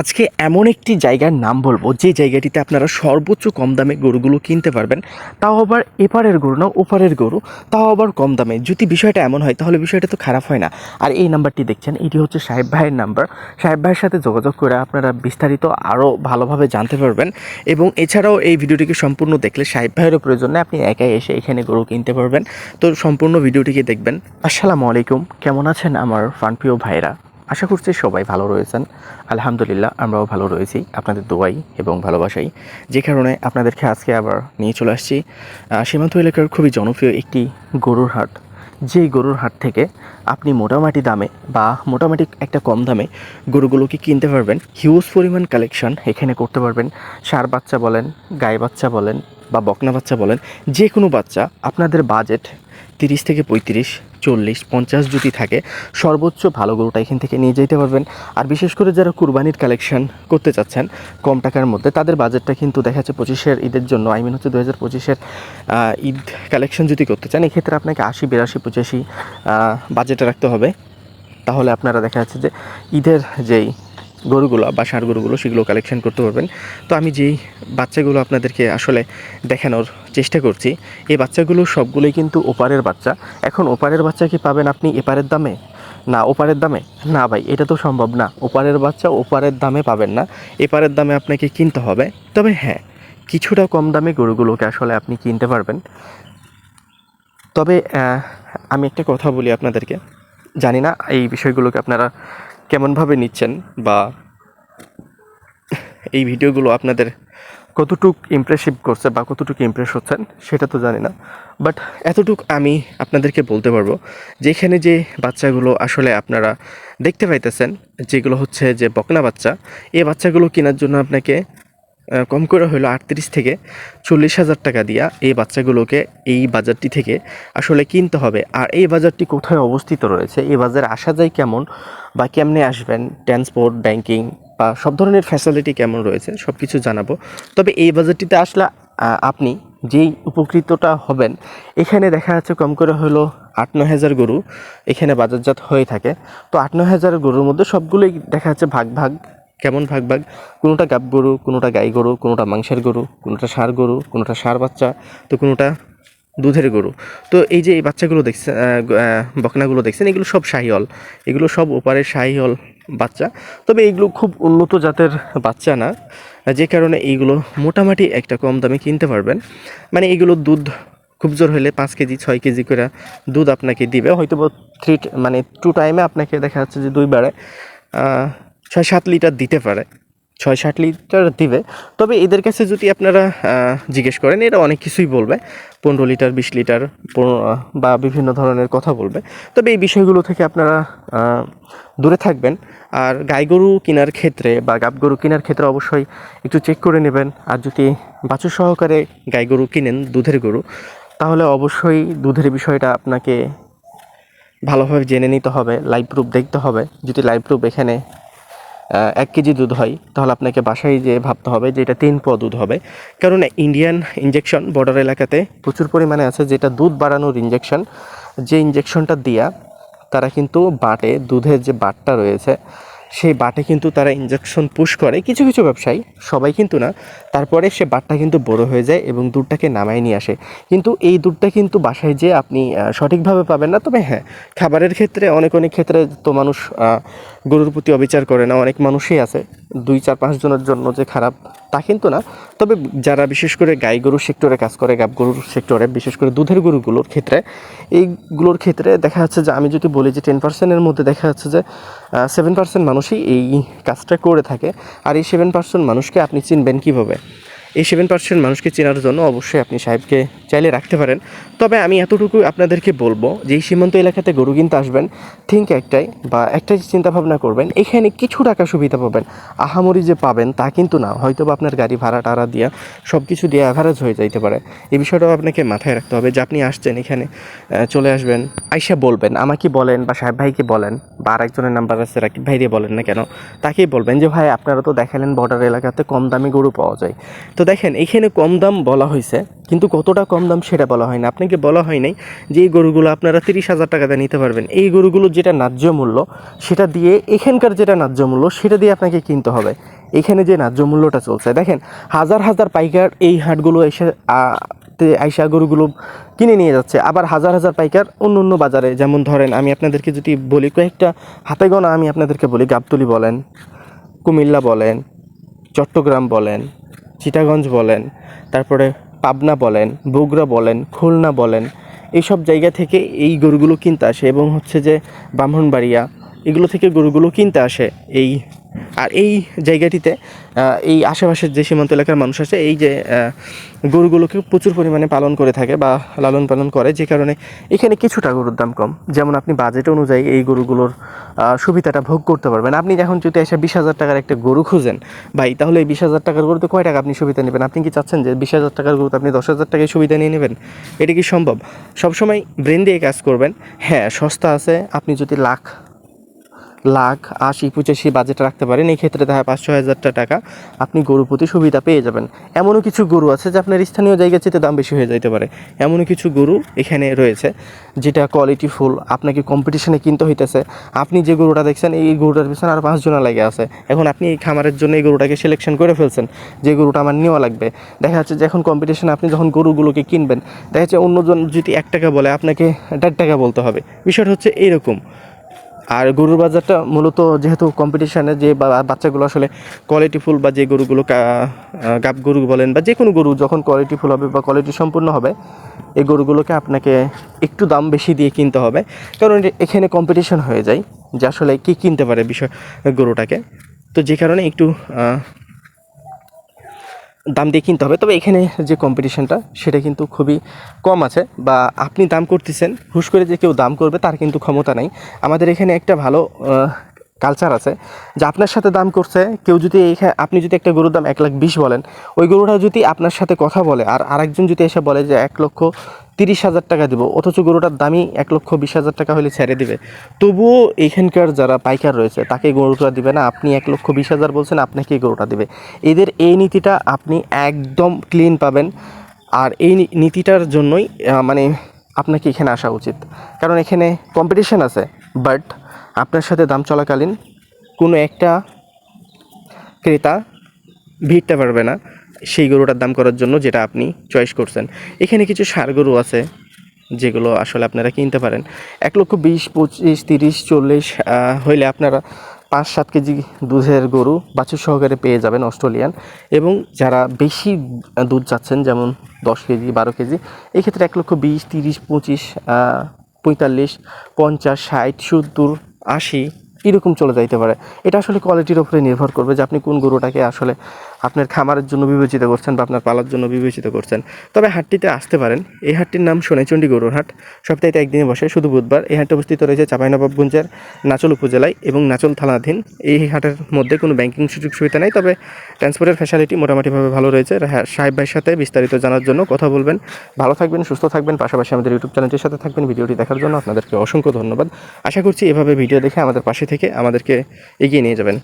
আজকে এমন একটি জায়গার নাম বলব, যে জায়গাটিতে আপনারা সর্বোচ্চ কম দামে গরুগুলো কিনতে পারবেন। তাও আবার এপারের গরু না, ওপারের গরু, তাও আবার কম দামে। যদি বিষয়টা এমন হয়, তাহলে বিষয়টা তো খারাপ হয় না। আর এই নাম্বারটি দেখছেন, এটি হচ্ছে সাহেব ভাইয়ের নাম্বার। সাহেব ভাইয়ের সাথে যোগাযোগ করে আপনারা বিস্তারিত আরও ভালোভাবে জানতে পারবেন। এবং এছাড়াও এই ভিডিওটিকে সম্পূর্ণ দেখলে সাহেব ভাইয়েরও প্রয়োজনে আপনি একাই এসে এখানে গরু কিনতে পারবেন। তো সম্পূর্ণ ভিডিওটিকে দেখবেন। আসসালামু আলাইকুম, কেমন আছেন আমার ফানপ্রিয় ভাইরা আশা করছি সবাই ভালো রয়েছেন। আলহামদুলিল্লাহ, আমরাও ভালো রয়েছি। আপনাদের দোয়াই এবং ভালোবাসাই। যে কারণে আপনাদেরকে আজকে আবার নিয়ে চলে আসছি। সীমান্ত এলাকার খুবই জনপ্রিয় একটি গরুর হাট। যেই গরুর হাট থেকে আপনি মোটামুটি দামে বা মোটামুটি একটা কম দামে গরুগুলোকে কিনতে পারবেন। হিউজ পরিমাণ কালেকশন এখানে করতে পারবেন। সার বাচ্চা বলেন গায়ে বাচ্চা বলেন বা বকনা বাচ্চা বলেন, যে কোনো বাচ্চা আপনাদের বাজেট তিরিশ থেকে পঁয়ত্রিশ চল্লিশ, পঞ্চাশ যদি থাকে, সর্বোচ্চ ভালো গরুটা এখান থেকে নিয়ে যেতে পারবেন। আর বিশেষ করে যারা কুরবানির কালেকশন করতে চাচ্ছেন কম টাকার মধ্যে, তাদের বাজেটটা কিন্তু দেখা যাচ্ছে পঁচিশের ঈদের জন্য আই মিন হচ্ছে দু হাজার পঁচিশের ঈদ কালেকশন যদি করতে চান, এক্ষেত্রে আপনাকে আশি, বিরাশি, পঁচাশি বাজেটে রাখতে হবে। তাহলে আপনারা দেখা যাচ্ছে যে ঈদের যেই গরুগুলো বা ষাঁড় গরুগুলো সেগুলো কালেকশন করতে পারবেন। তো আমি যেই বাচ্চাগুলো আপনাদেরকে আসলে দেখানোর চেষ্টা করছি, এই বাচ্চাগুলো সবগুলোই কিন্তু ওপারের বাচ্চা। এখন ওপারের বাচ্চা কি পাবেন আপনি এপারের দামে? না, ওপারের দামে? না ভাই, এটা তো সম্ভব না। ওপারের বাচ্চা ওপারের দামে পাবেন না। এপারের দামে আপনাকে কিনতে হবে। তবে হ্যাঁ কিছুটা কম দামে গরুগুলোকে আসলে আপনি কিনতে পারবেন। তবে আমি একটা কথা বলি আপনাদেরকে। জানি না এই বিষয়গুলোকে আপনারা কেমনভাবে নিচ্ছেন বা এই ভিডিওগুলো আপনাদের কতটুক ইমপ্রেসিভ করছে বা কতটুকু ইমপ্রেস হচ্ছেন, সেটা তো জানি না। বাট এতটুক আমি আপনাদেরকে বলতে পারব, যেখানে যে বাচ্চাগুলো আসলে আপনারা দেখতে পাইতেছেন, যেগুলো হচ্ছে যে বকনা বাচ্চা এই বাচ্চাগুলো কেনার জন্য আপনাকে কম করে হলো আটত্রিশ থেকে চল্লিশ হাজার টাকা দিয়া এই বাচ্চাগুলোকে এই বাজারটি থেকে আসলে কিনতে হবে। আর এই বাজারটি কোথায় অবস্থিত রয়েছে? এই বাজারে আসা যায় কেমন বা কেমনে আসবেন? ট্রান্সপোর্ট ব্যাংকিং বা সব ধরনের ফ্যাসিলিটি কেমন রয়েছে সব কিছু জানাব। তবে এই বাজারটিতে আসলে আপনি যেই উপকৃতটা হবেন, এখানে দেখা যাচ্ছে কম করে হলো আট নয় হাজার গরু এখানে বাজারজাত হয়ে থাকে। তো আট নয় হাজার গরুর মধ্যে সবগুলোই দেখা যাচ্ছে ভাগ ভাগ কেমন ভাগ ভাগ? কোনোটা গাব গরু কোনোটা গাই গরু কোনোটা মাংসের গরু কোনোটা ষাঁড় গরু কোনোটা ষাঁড় বাচ্চা তো কোনোটা দুধের গরু। তো এই যে এই বাচ্চাগুলো দেখছেন বকনাগুলো দেখছেন এগুলো সব শাহিওল এগুলো সব ওপারের শাহিওল বাচ্চা। তবে এইগুলো খুব উন্নত জাতের বাচ্চা না। যে কারণে এইগুলো মোটামুটি একটা কম দামে কিনতে পারবেন। মানে এগুলো দুধ খুব জোর হলে পাঁচ কেজি ছয় কেজি করে দুধ আপনাকে দিবে। হয়তো থ্রি মানে টু টাইমে আপনাকে দেখা যাচ্ছে যে দুইবারে আহ, ছয় সাত লিটার দিতে পারে। ছয় ষাট লিটার দিবে। তবে এদের কাছে যদি আপনারা জিজ্ঞেস করেন, এরা অনেক কিছুই বলবে। পনেরো লিটার, বিশ লিটার বা বিভিন্ন ধরনের কথা বলবে। তবে এই বিষয়গুলো থেকে আপনারা দূরে থাকবেন। আর গাই গরু কেনার ক্ষেত্রে বা গাব গরু কেনার ক্ষেত্রে অবশ্যই একটু চেক করে নেবেন। আর যদি বাছুর সহকারে গাই গরু কিনেন, দুধের গরু, তাহলে অবশ্যই দুধের বিষয়টা আপনাকে ভালোভাবে জেনে নিতে হবে। লাইভ প্রুফ দেখতে হবে। যদি লাইভ প্রুফ এখানে এক কেজি দুধ হয়, তাহলে আপনাকে বাসায় যে ভাবতে হবে যে এটা তিন প দুধ হবে। কারণ ইন্ডিয়ান ইঞ্জেকশন বর্ডার এলাকাতে প্রচুর পরিমাণে আছে যেটা দুধ বাড়ানোর ইঞ্জেকশন যে ইঞ্জেকশনটা দিয়া তারা কিন্তু বাটে, দুধের যে বাটটা রয়েছে সেই বাটে কিন্তু তারা ইঞ্জেকশন পুশ করে। কিছু কিছু ব্যবসায়ী, সবাই কিন্তু না, তারপরে সে বাটটা কিন্তু বড় হয়ে যায় এবং দুধটাকে নামায় নিয়ে আসে। কিন্তু এই দুধটা কিন্তু বাসায় যে আপনি সঠিকভাবে পাবেন না। তবে হ্যাঁ খাবারের ক্ষেত্রে, অনেক অনেক ক্ষেত্রে তো মানুষ গরুর প্রতি অবিচার করে না, অনেক মানুষই আছে। দুই চার পাঁচজনের জন্য যে খারাপ, তা কিন্তু না। তবে যারা বিশেষ করে গাই গরুর সেক্টরে কাজ করে, গাব গরুর সেক্টরে, বিশেষ করে দুধের গরুগুলোর ক্ষেত্রে, এইগুলোর ক্ষেত্রে দেখা যাচ্ছে যে, আমি যদি বলি যে টেন পার্সেন্টের মধ্যে দেখা যাচ্ছে যে সেভেন পার্সেন্ট মানুষই এই কাজটা করে থাকে। আর এই সেভেন পার্সেন্ট মানুষকে আপনি চিনবেন কীভাবে? এই সেভেন পার্সেন্ট মানুষকে চেনার জন্য অবশ্যই আপনি সাহেবকে চাইলে রাখতে পারেন। তবে আমি এতটুকু আপনাদেরকে বলব যে এই সীমান্ত এলাকাতে গরু কিনতে আসবেন থিঙ্ক একটাই বা একটাই চিন্তা ভাবনা করবেন, এখানে কিছু টাকা সুবিধা পাবেন। আহামরি যে পাবেন তা কিন্তু না হয়তো বা আপনার গাড়ি ভাড়া টাড়া দিয়া সব কিছু দিয়ে অ্যাভারেজ হয়ে যাইতে পারে। এই বিষয়টাও আপনাকে মাথায় রাখতে হবে যে আপনি আসছেন এখানে চলে আসবেন। আইসা বলবেন, আমাকে বলেন বা সাহেব ভাইকে বলেন বা আরেকজনের নাম্বার আছে, রাকিব ভাই দিয়ে বলেন না কেন, তাকেই বলবেন যে, ভাই, আপনারা তো দেখালেন বর্ডার এলাকাতে কম দামি গরু পাওয়া যায়। তো দেখেন, এখানে কম দাম বলা হয়েছে, কিন্তু কতটা কম দাম সেটা বলা হয় না। আপনাকে বলা হয় নাই যে এই গরুগুলো আপনারা তিরিশ হাজার টাকাতে নিতে পারবেন। এই গরুগুলোর যেটা ন্যায্য মূল্য, সেটা দিয়ে এখানকার যেটা ন্যায্য মূল্য, সেটা দিয়ে আপনাকে কিনতে হবে। এখানে যে ন্যায্য মূল্যটা চলছে, দেখেন, হাজার হাজার পাইকার এই হাটগুলো এসে তে আইসা গরুগুলো কিনে নিয়ে যাচ্ছে। আবার হাজার হাজার পাইকার অন্য অন্য বাজারে, যেমন ধরেন, আমি আপনাদেরকে যদি বলি, কয়েকটা হাতে গোনা আমি আপনাদেরকে বলি, গাবতলি বলেন, কুমিল্লা বলেন, চট্টগ্রাম বলেন চিটাগঞ্জ বলেন, তারপরে পাবনা বলেন, বগুড়া বলেন, খুলনা বলেন, এইসব জায়গা থেকে এই গরুগুলো কিনতে আসে এবং হচ্ছে যে ব্রাহ্মণবাড়িয়া এগুলো থেকে গরুগুলো কিনতে আসে এই, আর এই জায়গাটিতে এই আশেপাশের যে সীমান্ত এলাকার মানুষ আছে, এই যে গরুগুলোকে প্রচুর পরিমাণে পালন করে থাকে বা লালন পালন করে, যে কারণে এখানে কিছুটা গরুর দাম কম। যেমন আপনি বাজেট অনুযায়ী এই গরুগুলোর সুবিধাটা ভোগ করতে পারবেন। আপনি যখন যদি এসে বিশ হাজার টাকার একটা গরু খুঁজেন, ভাই, তাহলে এই বিশ হাজার টাকার গরুতে কয় টাকা আপনি সুবিধা নেবেন? আপনি কি চাচ্ছেন যে বিশ হাজার টাকার গরুতে আপনি দশ হাজার টাকায় সুবিধা নিয়ে নেবেন? এটা কি সম্ভব? সবসময় ব্রেন দিয়ে কাজ করবেন। হ্যাঁ সস্তা আছে। আপনি যদি লাখ লাখ, আশি, পঁচাশি বাজেট রাখতে পারেন, এই ক্ষেত্রে দেখা পাঁচ, ছয় হাজার টাকা আপনি গরু প্রতি সুবিধা পেয়ে যাবেন। এমনও কিছু গরু আছে যে আপনার স্থানীয় জায়গা চেয়ে দাম বেশি হয়ে যেতে পারে। এমনও কিছু গরু এখানে রয়েছে যেটা কোয়ালিটি ফুল আপনাকে কম্পিটিশনে কিনতে হইতেছে। আপনি যে গরুটা দেখছেন, এই গরুটার পিছনে আর পাঁচজনা লাগে আছে। এখন আপনি এই খামারের জন্য এই গরুটাকে সিলেকশন করে ফেলছেন, যে গরুটা আমার নেওয়া লাগবে। দেখা যাচ্ছে যে এখন কম্পিটিশনে আপনি যখন গরুগুলোকে কিনবেন, দেখা যাচ্ছে অন্যজন যদি এক টাকা বলে, আপনাকে দেড় টাকা বলতে হবে। বিষয়টা হচ্ছে এইরকম। আর গরুর বাজারটা মূলত যেহেতু কম্পিটিশানে যে বাচ্চাগুলো আসলে কোয়ালিটিফুল বা যে গরুগুলো গাব গরু বলেন বা যে কোনো গরু যখন কোয়ালিটিফুল হবে বা কোয়ালিটি সম্পূর্ণ হবে, এই গরুগুলোকে আপনাকে একটু দাম বেশি দিয়ে কিনতে হবে। কারণ এখানে কম্পিটিশান হয়ে যায় যে আসলে কী কিনতে পারে বিষয়, গরুটাকে। তো যে কারণে একটু দাম দিয়ে কিনতে হবে। তবে এখানে যে কম্পিটিশনটা সেটা কিন্তু খুবই কম আছে বা আপনি দাম করতেছেন, হুশ করে যে কেউ দাম করবে, তার কিন্তু ক্ষমতা নাই। আমাদের এখানে একটা ভালো কালচার আছে, যে আপনার সাথে দাম করছে, কেউ যদি এইখানে আপনি যদি একটা গরুর দাম এক লাখ বিশ বলেন, ওই গরুটা যদি আপনার সাথে কথা বলে আর আরেকজন যদি এসে বলে যে এক লক্ষ তিরিশ হাজার টাকা দিব, অথচ গরুটার দামই এক লক্ষ বিশ হাজার টাকা হলে ছেড়ে দিবে, তবুও এখানকার যারা পাইকার রয়েছে, তাকে গরুটা দিবে না, আপনি এক লক্ষ বিশ হাজার বলছেন, আপনাকে গরুটা দিবে। এদের এই নীতিটা আপনি একদম ক্লিন পাবেন, আর এই নীতিটার জন্যই মানে আপনাকে এখানে আসা উচিত। কারণ এখানে কম্পিটিশন আছে বাট আপনার সাথে দাম চলাকালীন কোনো একটা ক্রেতা ভিড়তে পারবে না সেই গরুটার দাম করার জন্য যেটা আপনি চয়েস করছেন। এখানে কিছু সার গরু আছে যেগুলো আসলে আপনারা কিনতে পারেন। এক লক্ষ বিশ, পঁচিশ, তিরিশ, চল্লিশ হইলে আপনারা পাঁচ, সাত কেজি দুধের গরু বাছুর সহকারে পেয়ে যাবেন অস্ট্রেলিয়ান। এবং যারা বেশি দুধ চাচ্ছেন, যেমন দশ কেজি, বারো কেজি, এক্ষেত্রে এক লক্ষ বিশ, তিরিশ, পঁচিশ পঁয়তাল্লিশ, পঞ্চাশ, ষাট, সত্তর আশি এরকম চলে যাইতে পারে। এটা আসলে কোয়ালিটির উপরে নির্ভর করবে যে আপনি কোন গরুটাকে আসলে আপনার খামারের জন্য বিবেচিত করছেন বা আপনার পালার জন্য বিবেচিত করছেন। তবে হাটটিতে আসতে পারেন। এই হাটটির নাম সোনাইচন্ডী গরুর হাট। সপ্তাহে একদিনে বসে, শুধু বুধবার। এই হাটটি অবস্থিত রয়েছে চাঁপাইনবাবগঞ্জের নাচল উপজেলায় এবং নাচল থানাধীন এই হাটের মধ্যে কোনো ব্যাংকিং সুযোগ সুবিধা নেই, তবে ট্রান্সপোর্টের ফ্যাসিলিটি মোটামুটিভাবে ভালো রয়েছে। সাহেব ভাইয়ের সাথে বিস্তারিত জানার জন্য কথা বলবেন। ভালো থাকবেন, সুস্থ থাকবেন। পাশাপাশি আমাদের ইউটিউব চ্যানেলটির সাথে থাকবেন। ভিডিওটি দেখার জন্য আপনাদেরকে অসংখ্য ধন্যবাদ। আশা করছি এভাবে ভিডিও দেখে আমাদের পাশে থেকে আমাদেরকে এগিয়ে নিয়ে যাবেন।